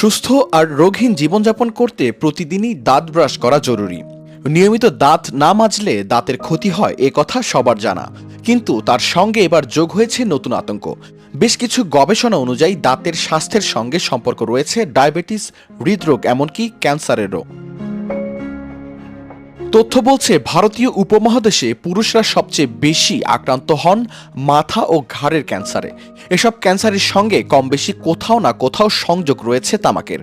সুস্থ আর রোগহীন জীবনযাপন করতে প্রতিদিনই দাঁত ব্রাশ করা জরুরি। নিয়মিত দাঁত না মাজলে দাঁতের ক্ষতি হয় এ কথা সবার জানা। কিন্তু তার সঙ্গে এবার যোগ হয়েছে নতুন আতঙ্ক। বেশ কিছু গবেষণা অনুযায়ী দাঁতের স্বাস্থ্যের সঙ্গে সম্পর্ক রয়েছে ডায়াবেটিস, হৃদরোগ, এমনকি ক্যান্সারেরও। তথ্য বলছে, ভারতীয় উপমহাদেশে পুরুষরা সবচেয়ে বেশি আক্রান্ত হন মাথা ও ঘাড়ের ক্যান্সারে। এসব ক্যান্সারের সঙ্গে কম বেশি কোথাও না কোথাও সংযোগ রয়েছে তামাকের।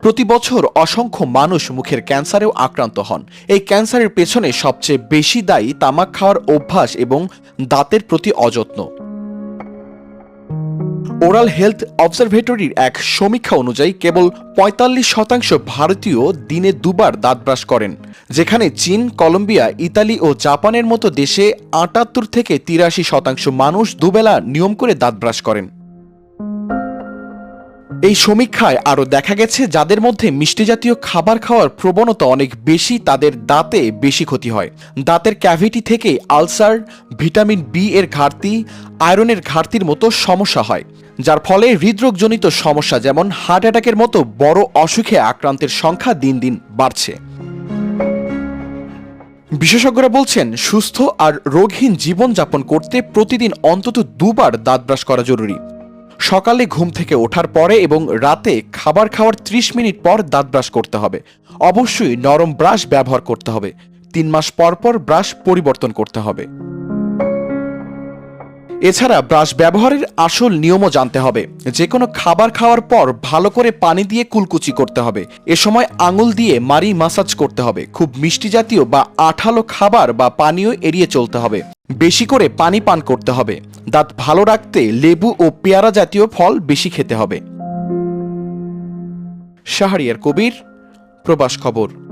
প্রতি বছর অসংখ্য মানুষ মুখের ক্যান্সারেও আক্রান্ত হন। এই ক্যান্সারের পেছনে সবচেয়ে বেশি দায়ী তামাক খাওয়ার অভ্যাস এবং দাঁতের প্রতি অযত্ন। ওরাল হেলথ অবজারভেটরির এক সমীক্ষা অনুযায়ী কেবল পঁয়তাল্লিশ শতাংশ ভারতীয় দিনে দুবার দাঁত ব্রাশ করেন, যেখানে চীন, কলম্বিয়া, ইতালি ও জাপানের মতো দেশে আটাত্তর থেকে তিরাশি শতাংশ মানুষ দুবেলা নিয়ম করে দাঁত ব্রাশ করেন। এই সমীক্ষায় আরও দেখা গেছে, যাদের মধ্যে মিষ্টি জাতীয় খাবার খাওয়ার প্রবণতা অনেক বেশি, তাদের দাঁতে বেশি ক্ষতি হয়। দাঁতের ক্যাভিটি থেকে আলসার, ভিটামিন বি এর ঘাটতি, আয়রনের ঘাটতির মতো সমস্যা হয়। যার ফলে হৃদরোগজনিত সমস্যা যেমন হার্ট অ্যাটাকের মতো বড় অসুখে আক্রান্তের সংখ্যা দিন দিন বাড়ছে। বিশেষজ্ঞরা বলছেন, সুস্থ আর রোগহীন জীবনযাপন করতে প্রতিদিন অন্তত দুবার দাঁত ব্রাশ করা জরুরি। সকালে ঘুম থেকে ওঠার পরে এবং রাতে খাবার খাওয়ার ত্রিশ মিনিট পর দাঁত ব্রাশ করতে হবে। অবশ্যই নরম ব্রাশ ব্যবহার করতে হবে। তিন মাস পর পর ব্রাশ পরিবর্তন করতে হবে। এছাড়া ব্রাশ ব্যবহারের আসল নিয়মও জানতে হবে। যে কোনো খাবার খাওয়ার পর ভালো করে পানি দিয়ে কুলকুচি করতে হবে। এ সময় আঙুল দিয়ে মারি মাসাজ করতে হবে। খুব মিষ্টি জাতীয় বা আঠালো খাবার বা পানীয় এড়িয়ে চলতে হবে। বেশি করে পানি পান করতে হবে। দাঁত ভালো রাখতে লেবু ও পেয়ারা জাতীয় ফল বেশি খেতে হবে। শাহরিয়ার কবির, প্রবাস খবর।